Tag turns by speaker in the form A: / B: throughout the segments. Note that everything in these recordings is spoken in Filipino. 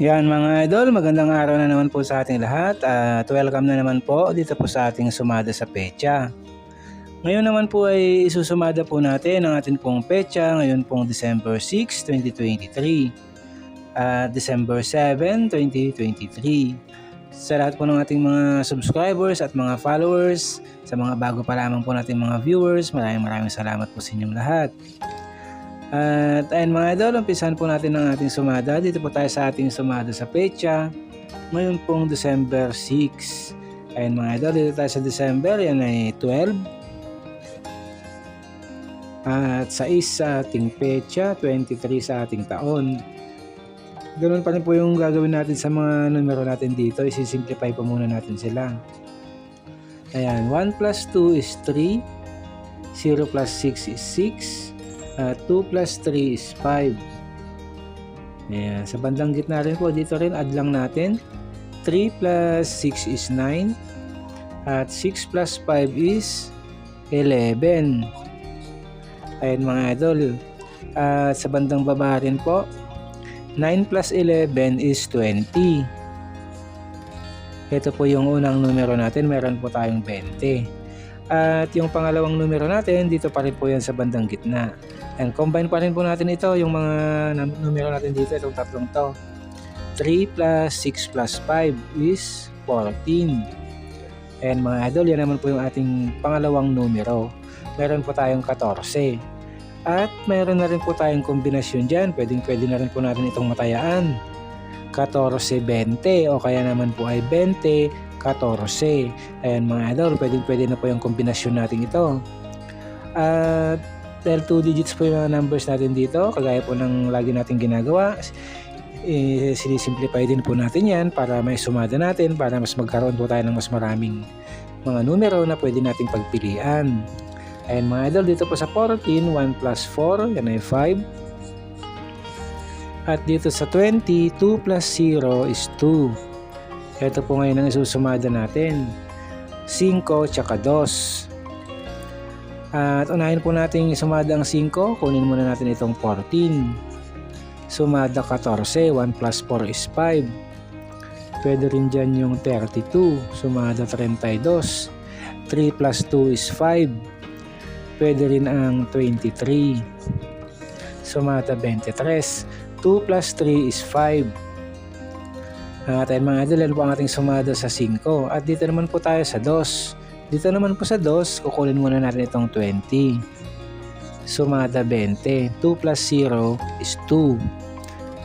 A: Yan mga idol, magandang araw na naman po sa ating lahat at welcome na naman po dito po sa ating sumada sa pecha. Ngayon naman po ay isusumada po natin ang ating pong pecha ngayon pong December 6, 2023 at December 7, 2023. Sa lahat po ng ating mga subscribers at mga followers, sa mga bago pa lamang po nating mga viewers, maraming maraming salamat po sa inyong lahat. At ayun mga idol, umpisahan po natin ang ating sumada. Dito po tayo sa ating sumada sa pecha. Ngayon pong December 6. Ayun mga idol, dito tayo sa December. Yan ay 12. At sa isa ating pecha, 23 sa ating taon. Ganun pa rin po yung gagawin natin sa mga numero natin dito. Isisimplify po muna natin sila. Ayan, 1 plus 2 is 3. 0 plus 6 is 6. At 2 plus 3 is 5. Ayan. Sa bandang gitna rin po, dito rin add lang natin. 3 plus 6 is 9. At 6 plus 5 is 11. Ayan mga idol. At sa bandang baba rin po, 9 plus 11 is 20. Ito po yung unang numero natin. Meron po tayong 20. At yung pangalawang numero natin, dito pa rin po yan sa bandang gitna. And combine pa rin po natin ito, yung mga numero natin dito, itong tatlong to. 3 plus 6 plus 5 is 14. And mga idol, yan naman po yung ating pangalawang numero. Meron po tayong 14. At mayroon na rin po tayong kombinasyon dyan. Pwedeng pwede na rin po natin itong matayaan. 14-20 o kaya naman po ay 20-14. Ayan mga idol, pwedeng pwede na po yung kombinasyon natin ito. At dahil 2 digits po yung mga numbers natin dito, kagaya po ng lagi natin ginagawa, eh, sinisimplify din po natin yan para may sumada natin para mas magkaroon po tayo ng mas maraming mga numero na pwede nating pagpilian. Ayan mga idol, dito po sa 14, 1 plus 4, yan ay 5. At dito sa 20, 2 plus 0 is 2. Ito po ngayon ang isusumada natin. 5 tsaka 2. At unahin po natin sumada ang 5. Kunin muna natin itong 14. Sumada 14. 1 plus 4 is 5. Pwede rin dyan yung 32. Sumada 32. 3 plus 2 is 5. Pwede rin ang 23. Sumada 23. 2 plus 3 is 5. At ayun mga idol, yan po ang ating sumada sa 5. At dito naman po tayo sa 2. Dito naman po sa 2, kukunin muna natin itong 20. Sumada 20. 2 plus 0 is 2.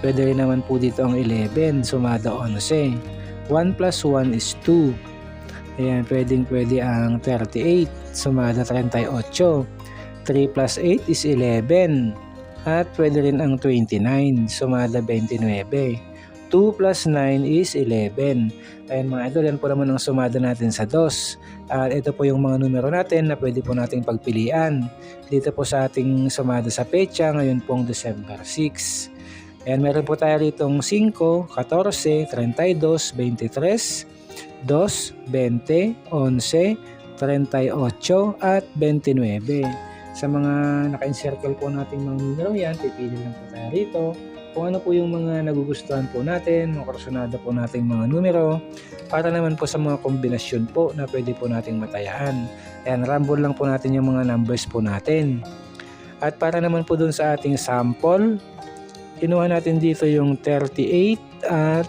A: Pwede rin naman po dito ang 11. Sumada 11. 1 plus 1 is 2. Ayan, pwedeng pwede ang 38. Sumada 38. 3 plus 8 is 11. At pwede rin ang 29, sumada 29. 2 plus 9 is 11. Ayan mga idol, yan po naman ang sumada natin sa 2. At ito po yung mga numero natin na pwede po nating pagpilian. Dito po sa ating sumada sa pecha, ngayon pong December 6. Ayan, meron po tayo ritong 5, 14, 32, 23, 2, 20, 11, 38, at 29. Sa mga naka-encircle po nating mga numero yan, pipili lang po tayo rito. Kung ano po yung mga nagugustuhan po natin, mga kursunada po nating mga numero, para naman po sa mga kombinasyon po na pwede po nating matayaan. Ayan, rumble lang po natin yung mga numbers po natin. At para naman po dun sa ating sample, kinuha natin dito yung 38 at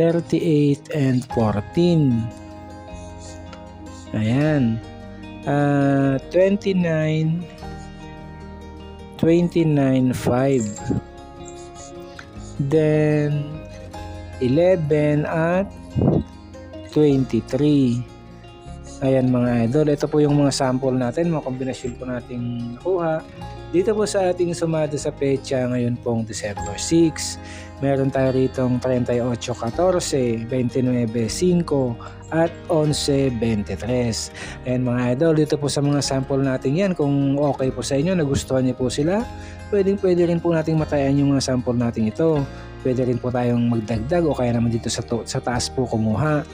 A: 38 and 14. Ayan. Uh, 29 29 5 then 11 at 23 ayan mga idol ito po yung mga sample natin mga kombinasyon po nating nakuha. Dito po sa ating sumada sa pecha ngayon pong December 6 meron tayo ritong 38-14 29-5 at 11.23. Ayan mga idol, dito po sa mga sample natin yan, kung okay po sa inyo, nagustuhan niyo po sila, pwedeng pwede rin po nating matayan yung mga sample natin ito. Pwede rin po tayong magdagdag o kaya naman dito sa, to, sa taas po kumuha.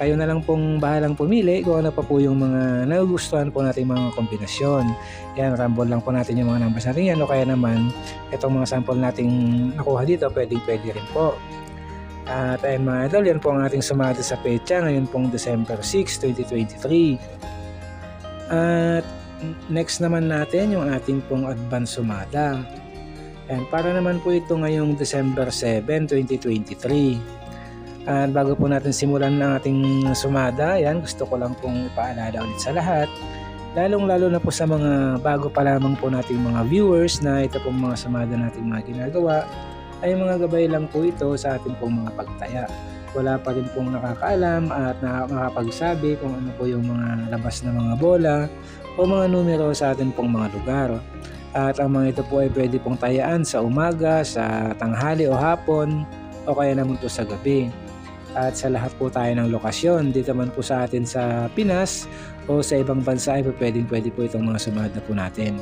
A: Kayo na lang pong bahalang pumili kung ano pa po yung mga nagugustuhan po nating mga kombinasyon. Yan, rumble lang po natin yung mga numbers natin yan o kaya naman itong mga sample nating nakuha dito, pwedeng pwede rin po. At ayun mga idol, yan po ang ating sumada sa pecha ngayon pong December 6, 2023. At next naman natin yung ating pong advance sumada. And para naman po ito ngayong December 7, 2023. At bago po natin simulan ang ating sumada, yan, gusto ko lang pong ipaalala ulit sa lahat. Lalong lalo na po sa mga bago pa lamang po nating mga viewers na ito pong mga sumada nating mga ginagawa, ay mga gabay lang po ito sa ating pong mga pagtaya. Wala pa rin pong nakakaalam at nakakapagsabi kung ano po yung mga labas na mga bola o mga numero sa ating pong mga lugar. At ang mga ito po ay pwede pong tayaan sa umaga, sa tanghali o hapon o kaya naman po sa gabi. At sa lahat po tayo ng lokasyon, dito man po sa atin sa Pinas o sa ibang bansa ay pwedeng pwede po itong mga sumada po natin.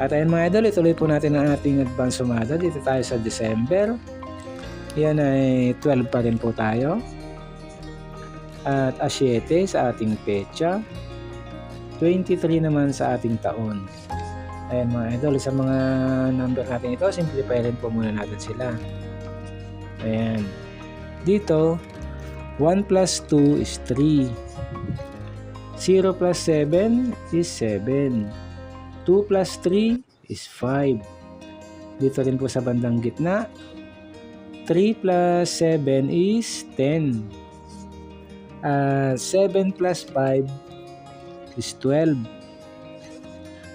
A: At ayun mga idol, ituloy po natin ang ating advance sumada. Dito tayo sa December. Yan ay 12 pa rin po tayo. At A7 sa ating pecha. 23 naman sa ating taon. Ayan mga idol, sa mga number natin ito, simplify rin po muna natin sila. Ayan. Dito, 1 plus 2 is 3. 0 plus 7 is 7. 2 plus 3 is 5. Dito rin po sa bandang gitna, 3 plus 7 is 10. Uh, 7 plus 5 is 12.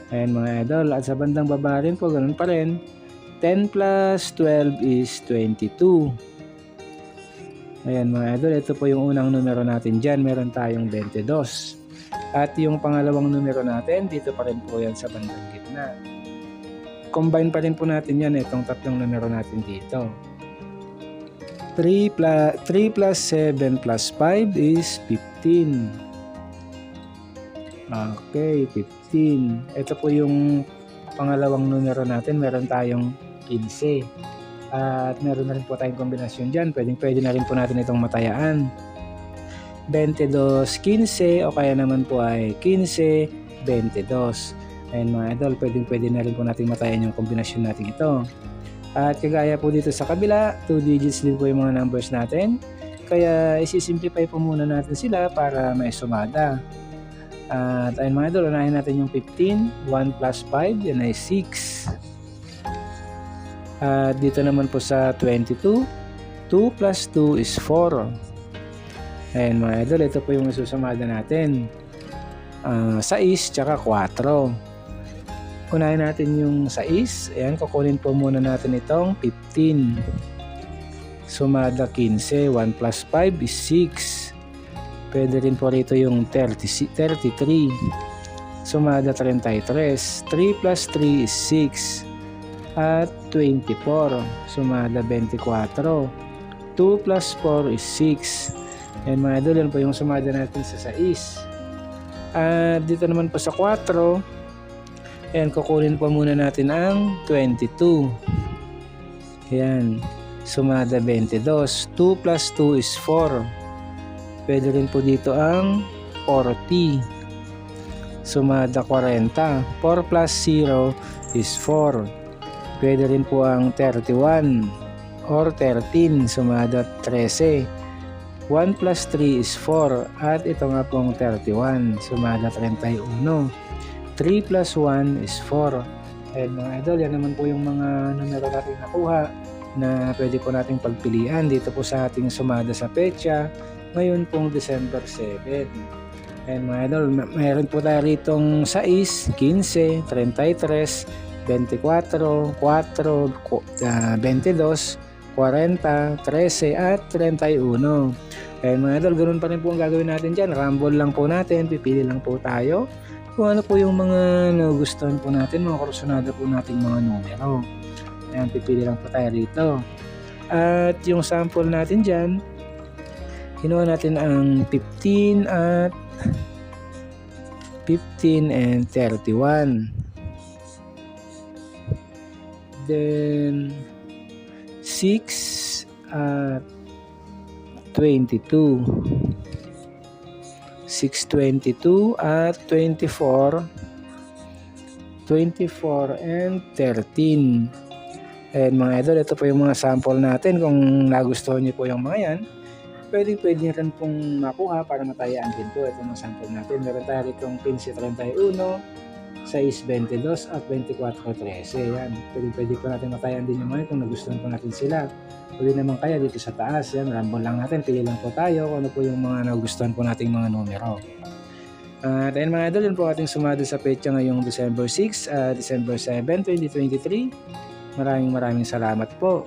A: Ayan mga idol. At sa bandang baba rin po, ganun pa rin. 10 plus 12 is 22. Ayan mga idol, ito po yung unang numero natin dyan. Meron tayong 22. At yung pangalawang numero natin, dito pa rin po yan sa bandang gitna. Combine pa rin po natin yan, itong tatlong numero natin dito. 3 plus, 3 plus 7 plus 5 is 15. Okay, 15. Ito po yung pangalawang numero natin. Meron tayong 15. At meron na rin po tayong kombinasyon dyan. Pwedeng pwede na rin po natin itong matayaan. 22, 15 o kaya naman po ay 15, 22. Ayan mga idol, pwedeng pwede na rin po natin matayan yung kombinasyon natin ito. At kagaya po dito sa kabila, 2 digits din po yung mga numbers natin. Kaya isi-simplify po muna natin sila para may sumada. At ayun mga idol, unahin natin yung 15, 1 plus 5, yan ay 6. At dito naman po sa 22, 2 plus 2 is 4. Ayan mga idol, ito po yung isusumada natin. Uh, 6 tsaka 4. Unahin natin yung 6. Ayan, kukunin po muna natin itong 15. Sumada 15. 1 plus 5 is 6. Pwede rin po rito yung 30, 33. Sumada 33. 3 plus 3 is 6 at 24. Sumada 24. 2 plus 4 is 6. And mga idol, yan po yung sumada natin sa 6. At dito naman po sa 4, and kukunin po muna natin ang 22. Yan. Sumada 22. 2 plus 2 is 4. Pwede rin po dito ang 40. Sumada 40. 4 plus 0 is 4. Pwede rin po ang 31 or 13 sumada 13. 1 plus 3 is 4 at ito nga pong 31 sumada 31. 3 plus 1 is 4. And mga idol, yan naman po yung mga numero natin nakuha na pwede po nating pagpilian dito po sa ating sumada sa pecha ngayon pong December 7. And mga idol, mayroon po tayo ritong 6, 15, 33, 24, 4, uh, 22, 40, 13 at 31. Kaya mga idol, ganun pa rin po ang gagawin natin dyan. Rumble lang po natin, pipili lang po tayo kung ano po yung mga nagustuhan po natin, mga kursunada po nating mga numero. Ayan, pipili lang po tayo rito. At yung sample natin dyan, kinuha natin ang 15 at 15 and 31 then 6 at 22 622 at 24 24 and 13 and mga idol ito po yung mga sample natin. Kung nagustuhan niyo po yung mga yan pwede pwede nyo rin pong makuha para matayaan din po itong mga sample natin. Meron tayo ditong 1531 622 at 2413 yan pwede pwede po natin matayaan din yung yan kung nagustuhan po natin sila Uli naman kaya dito sa taas, yan, rambol lang natin, pili lang po tayo kung ano po yung mga nagustuhan po nating mga numero. At ayun mga idol, yun po ating sumado sa petsa ngayong December 6, ah, December 7, 2023. Maraming maraming salamat po.